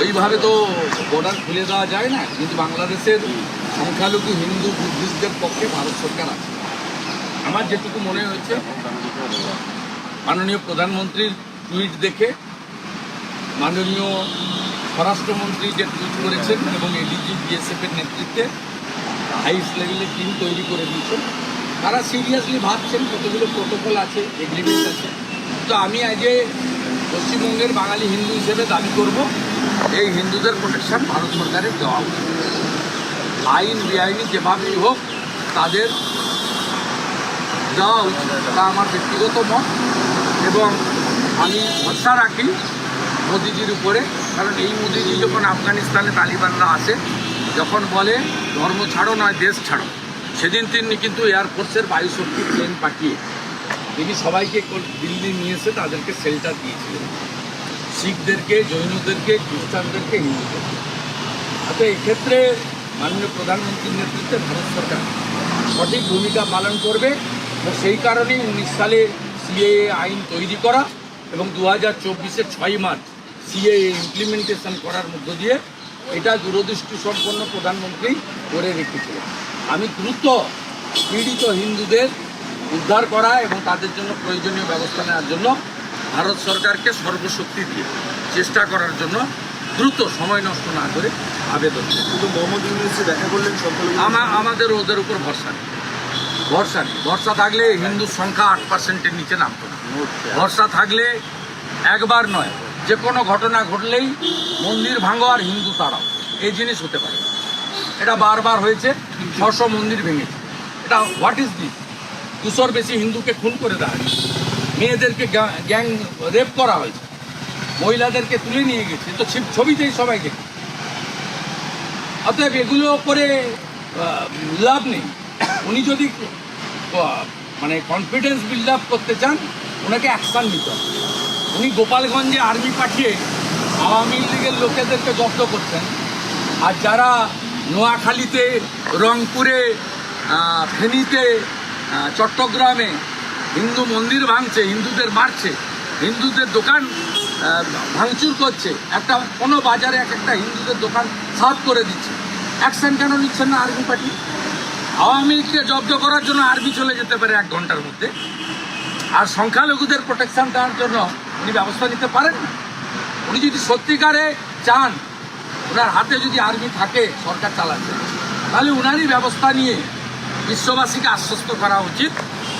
ওইভাবে তো বর্ডার খুলে দেওয়া যায় না। কিন্তু বাংলাদেশের সংখ্যালঘু হিন্দু বুদ্ধিস্টদের পক্ষে ভারত সরকার আছে। আমার যেটুকু মনে হয়েছে, মাননীয় প্রধানমন্ত্রীর টুইট দেখে মাননীয় স্বরাষ্ট্রমন্ত্রী যে টুইট করেছেন এবং এডিজি, বিএসএফ এর নেতৃত্বে হাইস্ট লেভেলের টিম তৈরি করে দিয়েছেন, তারা সিরিয়াসলি ভাবছেন কতগুলো প্রোটোকল আছে এগ্রিমেন্ট আছে। তো আমি আজ পশ্চিমবঙ্গের বাঙালি হিন্দু হিসেবে দাবি করব এই হিন্দুদের প্রোটেকশন ভারত সরকারের দেওয়া উচিত। আইন বেআইনি যেভাবেই হোক, তাদের দেওয়া উচিত। তা আমার ব্যক্তিগত মত এবং আমি ভরসা রাখি মোদিজির উপরে। কারণ এই মোদিজি যখন আফগানিস্তানে তালিবানরা আসে, যখন বলে ধর্ম ছাড়ো নয়, দেশ ছাড়ো, সেদিন তিনি কিন্তু এয়ারফোর্সের বায়ুশক্তি প্লেন পাঠিয়ে, তিনি সবাইকে দিল্লি নিয়ে এসে তাদেরকে শেল্টার দিয়েছিলেন। শিখদেরকে, জৈনদেরকে, খ্রিস্টানদেরকে, হিন্দুদেরকে। অর্থাৎ এক্ষেত্রে মাননীয় প্রধানমন্ত্রীর নেতৃত্বে ভারত সরকার সঠিক ভূমিকা পালন করবে এবং সেই কারণেই উনিশ সালে সিএএ আইন তৈরি করা এবং দু হাজার চব্বিশের ছয় মার্চ সিএএ ইমপ্লিমেন্টেশন করার মধ্য দিয়ে এটা দূরদৃষ্টি সম্পন্ন প্রধানমন্ত্রী করে রেখেছিলেন। আমি দ্রুত পীড়িত হিন্দুদের উদ্ধার করা এবং তাদের জন্য প্রয়োজনীয় ব্যবস্থা নেওয়ার জন্য ভারত সরকারকে সর্বশক্তি দিয়ে চেষ্টা করার জন্য দ্রুত সময় নষ্ট না করে আবেদন করব। শুধু মোহাম্মদ ইউনুসে দেখা করলেন সংখ্যালঘু আমা আমাদের ওদের উপর ভরসা নেই। ভরসা নেই। ভরসা থাকলে হিন্দুর সংখ্যা আট পার্সেন্টের নিচে নামতো না। ভরসা থাকলে একবার নয় যে কোনো ঘটনা ঘটলেই মন্দির ভাঙো আর হিন্দু তাড়াও। এই জিনিস হতে পারে। এটা বারবার হয়েছে ছশো মন্দির ভেঙেছে। এটা হোয়াট ইজ দিস দুশোর বেশি হিন্দুকে খুন করে দেওয়া মেয়েদেরকে গ্যাং রেপ করা হয়েছে। মহিলাদেরকে তুলে নিয়ে গেছে। তো ছবিতেই সবাই দেখে। অতএব এগুলো করে লাভ নেই। উনি যদি মানে কনফিডেন্স বিল্ড আপ করতে চান, ওনাকে অ্যাকশান নিতে হবে। উনি গোপালগঞ্জে আর্মি পাঠিয়ে আওয়ামী লীগের লোকেদেরকে জব্দ করছেন। আর যারা নোয়াখালীতে, রংপুরে ফেনীতে চট্টগ্রামে হিন্দু মন্দির ভাঙছে, হিন্দুদের মারছে, হিন্দুদের দোকান ভাঙচুর করছে। একটা কোনো বাজারে এক একটা হিন্দুদের দোকান সাফ করে দিচ্ছে। অ্যাকশন কেন নিচ্ছেন না আর্মি পার্টি? আওয়ামী লীগকে জব্দ করার জন্য আর্মি চলে যেতে পারে এক ঘণ্টার মধ্যে। আর সংখ্যালঘুদের প্রোটেকশন দেওয়ার জন্য উনি ব্যবস্থা নিতে পারেন না। উনি যদি সত্যিকারে চান ওনার হাতে যদি আর্মি থাকে, সরকার চালাচ্ছে, তাহলে উনারই ব্যবস্থা নিয়ে বিশ্ববাসীকে আশ্বস্ত করা উচিত।